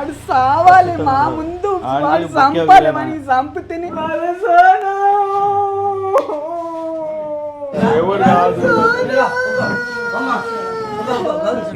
వాడు సావాలి మా ముందు వాడు చంపాలి చంపుతేనే కాదు.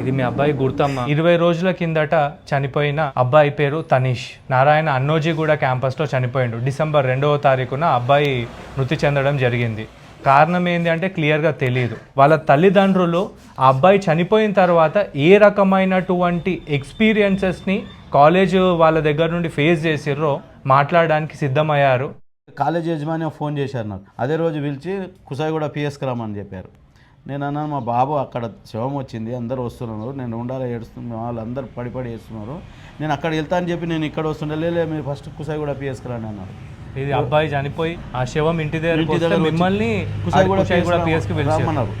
ఇది మీ అబ్బాయి గుర్తమ్మ. ఇరవై రోజుల కిందట చనిపోయిన అబ్బాయి పేరు తనీష్. నారాయణ అన్నోజీగూడ క్యాంపస్లో చనిపోయిండు. డిసెంబర్ రెండవ తారీఖున అబ్బాయి మృతి చెందడం జరిగింది. కారణం ఏంటి అంటే క్లియర్గా తెలియదు వాళ్ళ తల్లిదండ్రులు ఆ అబ్బాయి చనిపోయిన తర్వాత ఏ రకమైనటువంటి ఎక్స్పీరియన్సెస్ని కాలేజ్ వాళ్ళ దగ్గర నుండి ఫేస్ చేసిర్రో మాట్లాడడానికి సిద్ధమయ్యారు. కాలేజ్ యజమాని ఫోన్ చేశారు నాకు. అదే రోజు పిలిచి కుసాయిగూడ పిఎస్కి రమ్మని చెప్పారు. నేను అన్నాను మా బాబు అక్కడ శవం వచ్చింది అందరూ వస్తున్నారు నేను ఉండాలి ఏడుస్తున్నా వాళ్ళందరూ పడిపడి వేస్తున్నారు చేస్తున్నారు నేను అక్కడ వెళ్తా అని చెప్పి నేను ఇక్కడ వస్తుండే లేదు మీరు ఫస్ట్ కుసాయిగూడ పిఎస్కి రాని అన్నారు. ఇది అబ్బాయి చనిపోయి ఆ శవం ఇంటి దగ్గర మిమ్మల్ని పిఎస్కి రమ్మన్నారు.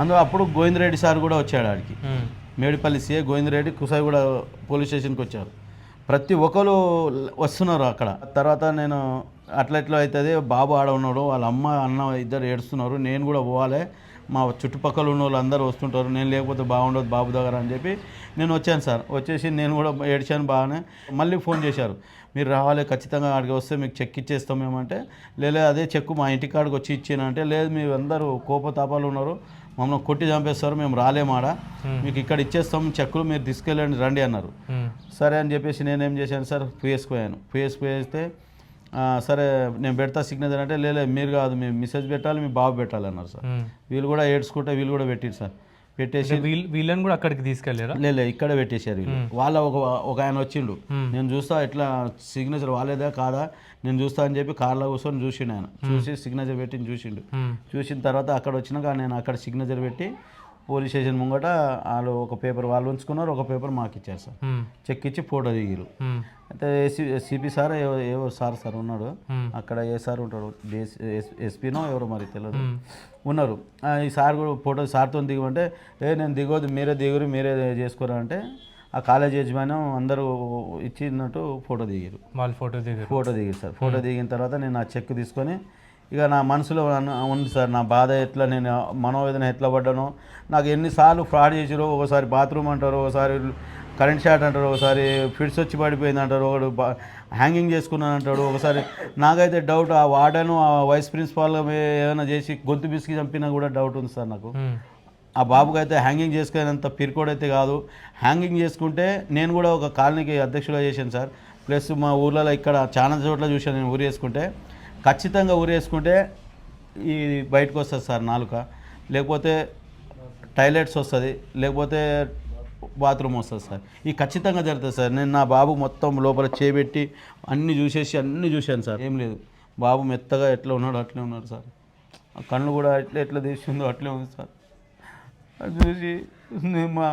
అందులో అప్పుడు గోవిందరెడ్డి సార్ కూడా వచ్చాడు ఆడికి. మేడిపల్లి సీఏ గోవిందరెడ్డి కుసాయిగూడ పోలీస్ స్టేషన్కి వచ్చారు. ప్రతి ఒక్కరు వస్తున్నారు అక్కడ. తర్వాత నేను అట్లా ఎట్లా అవుతుంది బాబు ఆడ ఉన్నాడు వాళ్ళ అమ్మ అన్న ఇద్దరు ఏడుస్తున్నారు నేను కూడా పోవాలి. మా చుట్టుపక్కల ఉన్న వాళ్ళు అందరూ వస్తుంటారు. నేను లేకపోతే బాగుండదు బాబు దగ్గర అని చెప్పి నేను వచ్చాను సార్. వచ్చేసి నేను కూడా ఏడ్చాను బాగానే. మళ్ళీ ఫోన్ చేశారు. మీరు రావాలి ఖచ్చితంగా ఆడికి వస్తే మీకు చెక్ ఇచ్చేస్తాం మేమంటే. లేదు అదే చెక్కు మా ఇంటి కాడికి వచ్చి ఇచ్చానంటే లేదు మీరు అందరూ కోపతాపాలు ఉన్నారు. మమ్మల్ని కొట్టి చంపేస్తారు మేము రాలేమాడ మీకు ఇక్కడ ఇచ్చేస్తాం చెక్కులు మీరు తీసుకెళ్ళండి రండి అన్నారు. సరే అని చెప్పేసి నేనేం చేశాను సార్ పిఎస్కి పోయాను పిఎస్కి పోయేస్తే "ఆ, సరే నేను పెడతా సిగ్నేచర్ అంటే లేదు మీరు కాదు మీ మెసేజ్ పెట్టాలి మీ బాబు పెట్టాలి అన్నారు సార్. వీళ్ళు కూడా ఏడ్చుకుంటే వీళ్ళు కూడా పెట్టారు సార్. పెట్టేసి వీళ్ళ- వీళ్ళని కూడా అక్కడికి తీసుకెళ్ళారా లేదు ఇక్కడ పెట్టేశారు వీళ్ళు. వాళ్ళ ఒక ఒక ఆయన వచ్చిండు. మ్మ్. నేను చూస్తా ఇట్లా సిగ్నేచర్ వాళ్ళేదా కాదా? నేను చూస్తా అని చెప్పి కార్లో కూర్చొని చూసిండు ఆయన. చూసి సిగ్నేచర్ పెట్టి చూసిండు. చూసిన తర్వాత అక్కడ వచ్చినాక నేను అక్కడ సిగ్నేచర్ పెట్టి పోలీస్ స్టేషన్ ముంగట వాళ్ళు ఒక పేపర్ వాళ్ళు ఉంచుకున్నారు ఒక పేపర్ మాకు ఇచ్చారు సార్. చెక్ ఇచ్చి ఫోటో దిగిరు. అయితే AC CP sir AO sir sir ఉన్నాడు. అక్కడ ఏ సార్ ఉంటాడు ఎస్పీనో ఎవరో మరి తెలియదు. ఉన్నారు. ఆ, ఈ సార్ కూడా ఫోటో సార్తో దిగమంటే ఏ నేను దిగొద్దు మీరే దిగురు మీరే చేసుకోరా అంటే ఆ కాలేజ్ యజమానం అందరూ ఇచ్చినట్టు ఫోటో దిగారు వాళ్ళ ఫోటో దిగారు ఫోటో దిగారు సార్. ఫోటో దిగిన తర్వాత నేను ఆ చెక్ తీసుకొని ఇక నా మనసులో ఉంది సార్ నా బాధ ఎట్లా నేను మనోవేదన ఎట్లా పడ్డానో. నాకు ఎన్నిసార్లు ఫ్రాడ్ చేసిరో ఒకసారి బాత్రూమ్ అంటారు ఒకసారి కరెంట్ షాట్ అంటారు ఒకసారి ఫిట్స్ వచ్చి పడిపోయింది అంటారు ఒకడు హ్యాంగింగ్ చేసుకున్నాను అంటాడు ఒకసారి నాకైతే డౌట్ ఆ వార్డెను ఆ వైస్ ప్రిన్సిపాల్ ఏమైనా చేసి గొంతు బిసికి చంపినా కూడా డౌట్ ఉంది సార్ నాకు. ఆ బాబుకి అయితే హ్యాంగింగ్ చేసుకునేంత పిరికోడ్ అయితే కాదు. హ్యాంగింగ్ చేసుకుంటే నేను కూడా ఒక కాలనీకి అధ్యక్షులుగా చేశాను సార్. ప్లస్ మా ఊర్లలో ఇక్కడ చాలా చోట్ల చూశాను నేను ఊరు వేసుకుంటే ఖచ్చితంగా ఊరేసుకుంటే ఈ బయటకు వస్తుంది సార్ నాలుక. లేకపోతే టాయిలెట్స్ వస్తుంది లేకపోతే బాత్రూమ్ వస్తుంది సార్. ఇది ఖచ్చితంగా జరుగుతుంది సార్. నేను నా బాబు మొత్తం లోపల చేపెట్టి అన్నీ చూసేసి అన్నీ చూశాను సార్. ఏం లేదు. బాబు మెత్తగా ఎట్లా ఉన్నాడు అట్లే ఉన్నాడు సార్. ఆ కళ్ళు కూడా ఎట్లా ఎట్లా తీసిందో అట్లే ఉంది సార్. అది చూసి నేను మా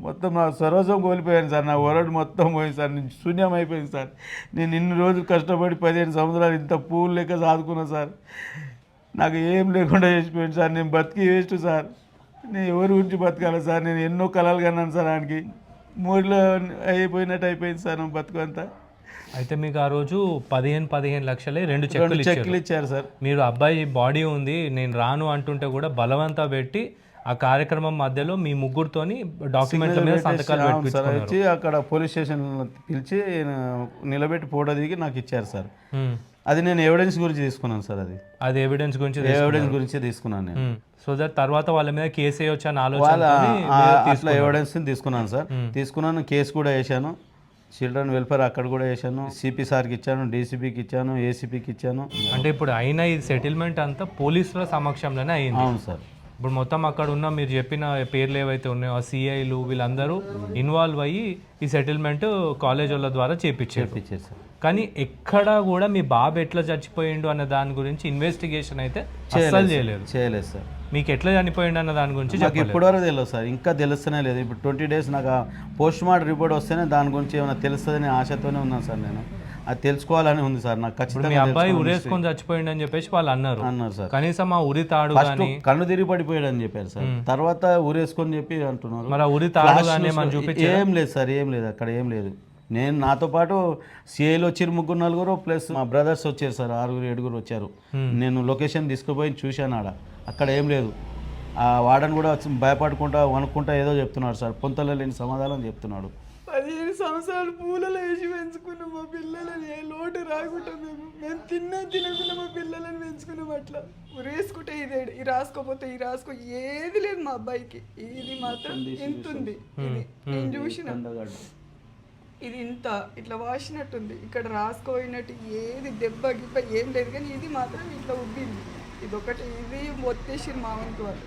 మొత్తం నా సర్వస్వం కోల్పోయాను సార్. నా వరడు మొత్తం పోయింది సార్. నేను శూన్యం అయిపోయింది సార్. నేను ఇన్ని రోజులు కష్టపడి పదిహేను సంవత్సరాలు ఇంత పూలు లెక్క సాదుకున్నా సార్. నాకు ఏం లేకుండా చేసిపోయింది సార్. నేను బతికి వేస్ట్ సార్. నేను ఎవరి గురించి బతకాలి సార్? నేను ఎన్నో కళలు కన్నాను సార్ ఆయనకి. మూడులో అయిపోయినట్టు అయిపోయింది సార్ బతుకు అంతా. అయితే మీకు ఆ రోజు పదిహేను పదిహేను లక్షలే రెండు చెక్కులు ఇచ్చారు సార్. మీరు అబ్బాయి బాడీ ఉంది నేను రాను అంటుంటే కూడా బలవంతా పెట్టి ఆ కార్యక్రమం మధ్యలో మీ ముగ్గురుతోని డాక్యుమెంట్ల మీద సంతకాలు వచ్చి అక్కడ పోలీస్ స్టేషన్ పిలిచి నిలబెట్టి ఫోటో దిగి నాకు ఇచ్చారు సార్. అది నేను ఎవిడెన్స్ గురించి తీసుకున్నాను సార్ అది. అది ఎవిడెన్స్ గురించి ఎవిడెన్స్ గురించి తీసుకున్నాను నేను. సో దట్ తర్వాత వాళ్ళ మీద కేసు వేయొచ్చు అని ఆలోచన ఎవిడెన్స్ తీసుకున్నాను సార్. తీసుకున్నాను కేసు కూడా వేసాను చిల్డ్రన్ వెల్ఫేర్ అక్కడ కూడా వేసాను సిపి సార్కి ఇచ్చాను డీసీపీకి ఇచ్చాను ఏసీపీకి ఇచ్చాను. అంటే ఇప్పుడు అయిన ఈ సెటిల్మెంట్ అంతా పోలీసుల సమక్షంలోనే అయింది. అవును సార్. ఇప్పుడు మొత్తం అక్కడ ఉన్న మీరు చెప్పిన పేర్లు ఏవైతే ఉన్నాయో ఆ సిఐలు వీళ్ళందరూ ఇన్వాల్వ్ అయ్యి ఈ సెటిల్మెంట్ కాలేజ్ వాళ్ళ ద్వారా చేపించారు. కానీ ఎక్కడా కూడా మీ బాబు ఎట్లా చచ్చిపోయిండు అన్న దాని గురించి ఇన్వెస్టిగేషన్ అయితే చేయలేదు చేయలేదు. సార్ మీకు ఎట్లా చనిపోయిండు అన్న దాని గురించి నాకు ఇప్పటివరకు తెలియదు సార్ ఇంకా తెలుస్తూనే లేదు. ఇప్పుడు ట్వంటీ డేస్ నాకు పోస్ట్ మార్టం రిపోర్ట్ వస్తేనే దాని గురించి ఏమైనా తెలుస్తుందని ఆశతోనే ఉన్నాను సార్ నేను. అది తెలుసుకోవాలని ఉంది సార్ నాకు మీ ఖచ్చితంగా అబ్బాయి ఉరేసుకొని చచ్చిపోయిండు అని చెప్పేసి వాళ్ళు అన్నారు. అన్నారు సార్. కనీసం ఆ ఉరి తాడు ఫస్ట్ కానీ కన్ను తిరిగి పడిపోయాడు అని చెప్పారు సార్. తర్వాత ఊరేసుకొని చెప్పి అంటున్నారు. మరి ఆ ఉరి తాడు కానీ మనం చూపించి ఏం లేదు సార్ ఏం లేదు అక్కడ ఏం లేదు. నేను నాతో పాటు సిఐలు వచ్చారు ముగ్గురు నలుగురు ప్లస్ మా బ్రదర్స్ వచ్చారు సార్ ఆరుగురు ఏడుగురు వచ్చారు. నేను లొకేషన్ తీసుకుపోయి చూశాను ఆడ. అక్కడ ఏం లేదు. ఆ వాడని కూడా వచ్చి భయపడుకుంటా వణుకుంటా ఏదో చెప్తున్నాడు సార్. పొంతలో లేని సమాధానం చెప్తున్నాడు. పదిహేను సంవత్సరాలు పూలలో వేసి పెంచుకున్నాం మా పిల్లలని. ఏ లోటు రాకుండా మేము. మేము తిన్నా తినకుండా మా పిల్లలని పెంచుకున్నాం అట్లా. ఉరేసుకుంటే ఇదే ఈ రాసుకోపోతే ఈ రాసుకో. ఏది లేదు మా అబ్బాయికి. ఇది మాత్రం ఇంత ఉంది. ఇది నేను చూసిన. ఇది ఇంత. ఇట్లా వాసినట్టుంది ఇక్కడ రాసుకోయినట్టు ఏది దెబ్బ గిబ్బ ఏం లేదు. కానీ ఇది మాత్రం ఇట్లా ఉబ్బింది. ఇది ఒకటి ఇది ఒత్తేసిరు మా వంతు వాళ్ళు.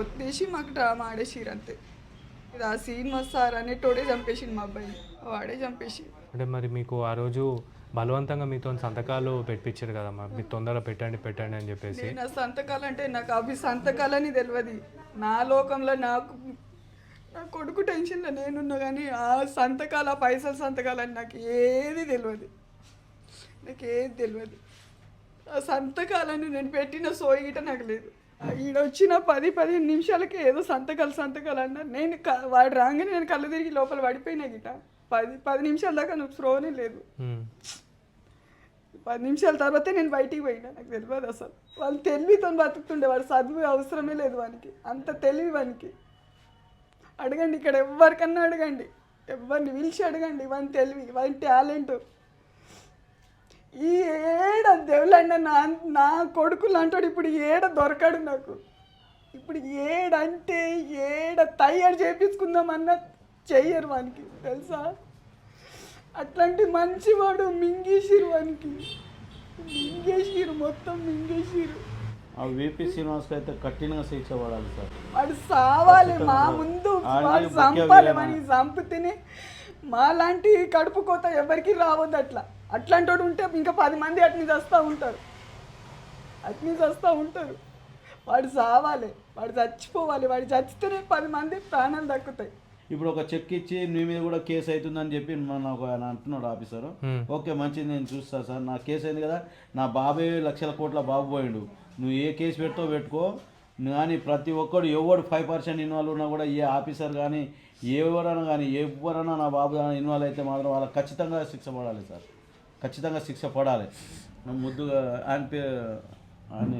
ఒత్తేసి మాకు డ్రామా ఆడేసిరు అంతే. ఆ శ్రీనివాస్ సార్ అనేటోడే చంపేసిండు మా అబ్బాయిని. వాడే చంపేసి అంటే మరి మీకు ఆ రోజు బలవంతంగా మీతో సంతకాలు పెట్టించారు కదమ్మా మీరు? తొందరగా పెట్టండి పెట్టండి అని చెప్పేసి. ఆ సంతకాలు అంటే నాకు అవి సంతకాలని తెలియదు నా లోకంలో నాకు నా కొడుకు టెన్షన్లో నేనున్నా కానీ ఆ సంతకాలు ఆ పైసల సంతకాలని నాకు ఏది తెలియదు నాకు ఏది తెలియదు ఆ సంతకాలని నేను పెట్టిన సోయి గిట నాకు లేదు. ఈడ వచ్చిన పది పదిహేను నిమిషాలకి ఏదో సంతకాలు సంతకాలు అన్నారు నేను వాడు రాగానే నేను కళ్ళు తిరిగి లోపల పడిపోయినా గిట. పది పది నిమిషాల దాకా నాకు స్ప్రోనే లేదు. పది నిమిషాల తర్వాతే నేను బయటికి పోయినా. నాకు తెలియదు అసలు. వాళ్ళు తెలివితో బతుకుతుండే. వాడు చదువు అవసరమే లేదు వానికి. అంత తెలివి వానికి. అడగండి ఇక్కడ ఎవరికన్నా అడగండి. ఎవరిని పిలిచి అడగండి వాని తెలివి వాని టాలెంట్. ఈ ఏడ దేవుళ్ళన్న నా నా కొడుకులు అంటాడు ఇప్పుడు ఏడ దొరకడు నాకు. ఇప్పుడు ఏడంటే ఏడ తయారు చేపించుకుందామన్న చెయ్యరు వానికి తెలుసా? అట్లాంటి మంచివాడు మింగేసిరు వానికి. మింగేసిరు మొత్తం మింగేసిరు. ఆ విపి శ్రీనివాస్కి అయితే కఠినంగా శిక్ష పడాలి సార్. వాడు సావాలి మా ముందు వాడు చంపాలి? వాడిని చంపితేనే మా లాంటి కడుపు కోత ఎవరికి రావద్దు అట్లా. అట్లాంటి వాడు ఉంటే ఇంకా పది మంది అట్ని చస్తూ ఉంటారు. అట్ని చస్తూ ఉంటారు. వాడు సావాలి వాడు చచ్చిపోవాలి వాడు చచ్చితేనే పది మంది ప్రాణాలు దక్కుతాయి. ఇప్పుడు ఒక చెక్ ఇచ్చి నీ మీద కూడా కేసు అవుతుందని చెప్పి మన ఒక ఆయన అంటున్నాడు ఆఫీసరు. ఓకే మంచిది నేను చూస్తా సార్. నా కేసు అయింది కదా నా బాబే లక్షల కోట్ల బాబు పోయిండు. నువ్వు ఏ కేసు పెడతావు పెట్టుకో. కానీ ప్రతి ఒక్కడు ఎవడు ఫైవ్ పర్సెంట్ ఇన్వాల్వ్ ఉన్నా కూడా ఏ ఆఫీసర్ కానీ ఎవరైనా కానీ ఎవరైనా నా బాబు ఇన్వాల్వ్ అయితే మాత్రం వాళ్ళకి ఖచ్చితంగా శిక్ష పడాలి సార్. ఖచ్చితంగా శిక్ష పడాలి. ముద్దుగా ఆయన పేరు ఆయన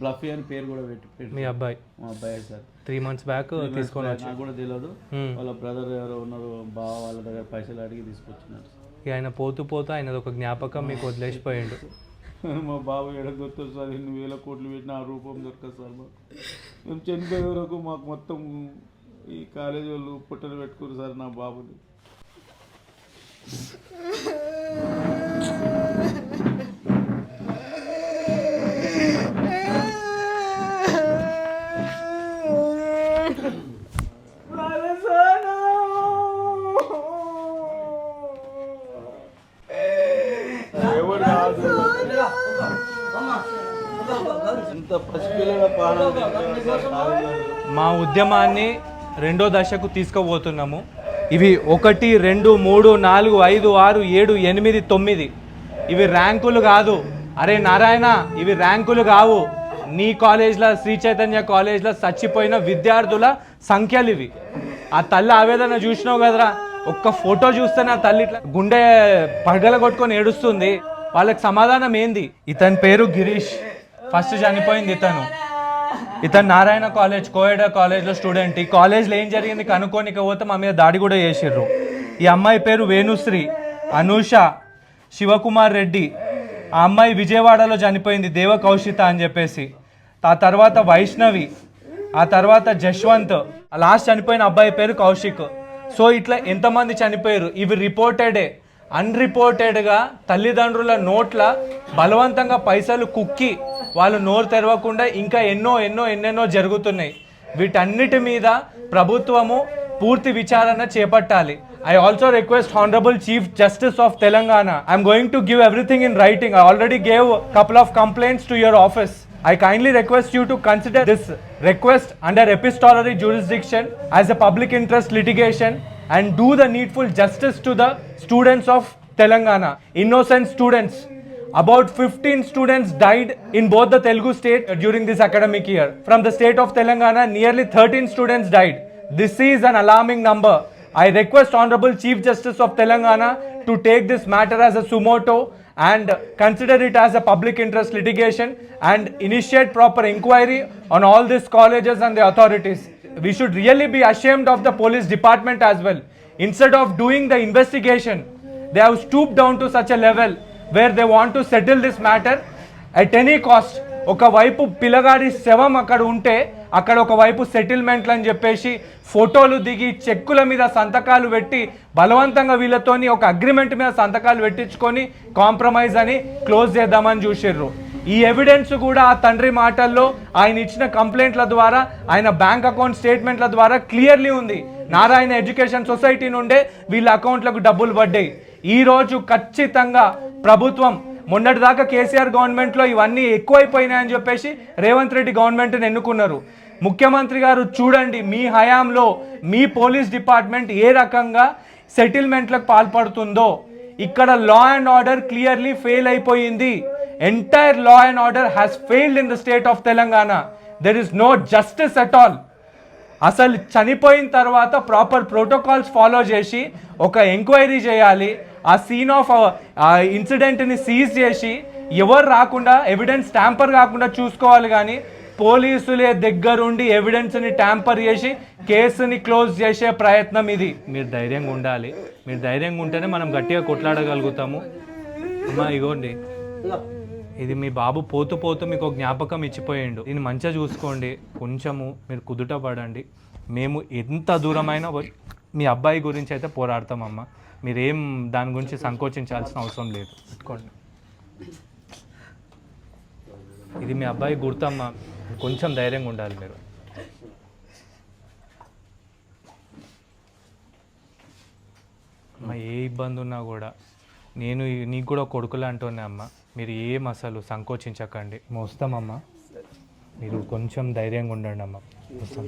బ్లఫీ అని పేరు కూడా పెట్టి మీ అబ్బాయి. మా అబ్బాయి సార్. త్రీ మంత్స్ బ్యాక్ తీసుకొని నాకు కూడా తెలియదు. వాళ్ళ బ్రదర్ ఎవరో ఉన్నారు బావ వాళ్ళ దగ్గర పైసలు అడిగి తీసుకొచ్చినారు ఇక ఆయన పోతూ పోతూ ఆయన ఒక జ్ఞాపకం మీకు వదిలేసిపోయిండు. మా బాబు ఎడ దొరుకుతుంది సార్? ఎన్ని వేల కోట్లు పెట్టిన ఆ రూపం దొరకదు సార్ మాకు. మేము చనిపోయే వరకు మాకు మొత్తం ఈ కాలేజీ వాళ్ళు పుట్టలు పెట్టుకున్నారు సార్ నా బాబుని ఎవరు కాదు ఇంత పసిపిల్లల ప్రాణాలు తీస్తున్నారు సార్ కాలేజీ వాళ్ళు. మా ఉద్యమాన్ని రెండో దశకు తీసుకుపోతున్నాము. ఇవి ఒకటి రెండు మూడు నాలుగు ఐదు ఆరు ఏడు ఎనిమిది తొమ్మిది. ఇవి ర్యాంకులు కాదు. అరే నారాయణ ఇవి ర్యాంకులు కావు. నీ కాలేజ్లో శ్రీ చైతన్య కాలేజ్లో చచ్చిపోయిన విద్యార్థుల సంఖ్యలు ఇవి. ఆ తల్లి ఆవేదన చూసినావు కదరా? ఒక్క ఫోటో చూస్తే నా తల్లి ఇట్లా గుండె పగల కొట్టుకొని ఏడుస్తుంది. వాళ్ళకి సమాధానం ఏంది? ఇతని పేరు గిరీష్. ఫస్ట్ చనిపోయింది ఇతను. ఇతను నారాయణ కాలేజ్ కోయడ కాలేజ్లో స్టూడెంట్ ఈ కాలేజ్లో ఏం జరిగింది కనుక్కోనిక పోతే మా మీద దాడి కూడా చేసిర్రు. ఈ అమ్మాయి పేరు వేణుశ్రీ అనూష శివకుమార్ రెడ్డి. ఆ అమ్మాయి విజయవాడలో చనిపోయింది దేవ కౌశిత అని చెప్పేసి. ఆ తర్వాత వైష్ణవి ఆ తర్వాత జశ్వంత్. ఆ లాస్ట్ చనిపోయిన అబ్బాయి పేరు కౌశిక్. సో ఇట్లా ఎంతమంది చనిపోయారు? ఇవి రిపోర్టెడే అన్రిపోర్టెడ్గా తల్లిదండ్రుల నోట్ల బలవంతంగా పైసలు కుక్కి వాళ్ళు నోరు తెరవకుండా ఇంకా ఎన్నో ఎన్నో ఎన్నెన్నో జరుగుతున్నాయి. వీటన్నిటి మీద ప్రభుత్వము పూర్తి విచారణ చేపట్టాలి. I also request honourable chief justice of Telangana I'm going to give everything in writing I already gave couple of complaints to your office I kindly request you to consider this request under epistolary jurisdiction as a public interest litigation and do the needful justice to the students of Telangana innocent students About 15 students died in both the Telugu state during this academic year. From the state of Telangana, nearly 13 students died. This is an alarming number. I request Honorable Chief Justice of Telangana to take this matter as a sumoto and consider it as a public interest litigation and initiate proper inquiry on all these colleges and the authorities. We should really be ashamed of the police department as well. Instead of doing the investigation, they have stooped down to such a level where they want to settle this matter at any cost ఒకవైపు పిల్లగాడి శవం అక్కడ ఉంటే అక్కడ ఒకవైపు సెటిల్మెంట్లు అని చెప్పేసి ఫోటోలు దిగి చెక్కుల మీద సంతకాలు పెట్టి బలవంతంగా వీళ్ళతోని ఒక అగ్రిమెంట్ మీద సంతకాలు పెట్టించుకొని కాంప్రమైజ్ అని క్లోజ్ చేద్దామని చూసిర్రు. ఈ ఎవిడెన్స్ కూడా ఆ తండ్రి మాటల్లో ఆయన ఇచ్చిన కంప్లైంట్ల ద్వారా ఆయన బ్యాంక్ అకౌంట్ స్టేట్మెంట్ల ద్వారా క్లియర్లీ ఉంది. నారాయణ ఎడ్యుకేషన్ సొసైటీ నుండే వీళ్ళ అకౌంట్లకు డబ్బులు పడ్డాయి. ఈరోజు ఖచ్చితంగా ప్రభుత్వం మొన్నటిదాకా కేసీఆర్ గవర్నమెంట్లో ఇవన్నీ ఎక్కువైపోయినాయని చెప్పేసి రేవంత్ రెడ్డి గవర్నమెంట్ని ఎన్నుకున్నారు. ముఖ్యమంత్రి గారు చూడండి మీ హయాంలో మీ పోలీస్ డిపార్ట్మెంట్ ఏ రకంగా సెటిల్మెంట్లకు పాల్పడుతుందో. ఇక్కడ law and order clearly fail అయిపోయింది. Entire law and order has failed in the state of Telangana there is no justice at all అసలు చనిపోయిన తర్వాత ప్రాపర్ ప్రోటోకాల్స్ ఫాలో చేసి ఒక ఎంక్వైరీ చేయాలి ఆ సీన్ ఆఫ్ ఇన్సిడెంట్ని సీజ్ చేసి ఎవరు రాకుండా ఎవిడెన్స్ ట్యాంపర్ కాకుండా చూసుకోవాలి కానీ పోలీసులే దగ్గరుండి ఎవిడెన్స్ని ట్యాంపర్ చేసి కేసుని క్లోజ్ చేసే ప్రయత్నం ఇది. మీరు ధైర్యంగా ఉండాలి. మీరు ధైర్యంగా ఉంటేనే మనం గట్టిగా కొట్లాడగలుగుతాము. అమ్మా ఇగోండి. ఇది మీ బాబు పోతూ పోతూ మీకు జ్ఞాపకం ఇచ్చిపోయిండు. దీన్ని మంచిగా చూసుకోండి. కొంచెము మీరు కుదుట పడండి. మేము ఎంత దూరమైనా మీ అబ్బాయి గురించి అయితే పోరాడతామమ్మ. మీరేం దాని గురించి సంకోచించాల్సిన అవసరం లేదు. పెట్టుకోండి. ఇది మీ అబ్బాయి గుర్తమ్మా. కొంచెం ధైర్యంగా ఉండాలి మీరు. అమ్మ ఏ ఇబ్బంది ఉన్నా కూడా. నేను నీకు కూడా కొడుకులు అంటూనే అమ్మ. మీరు ఏం అసలు సంకోచించకండి. మేము వస్తామమ్మా మీరు కొంచెం ధైర్యంగా ఉండండి అమ్మ. వస్తాం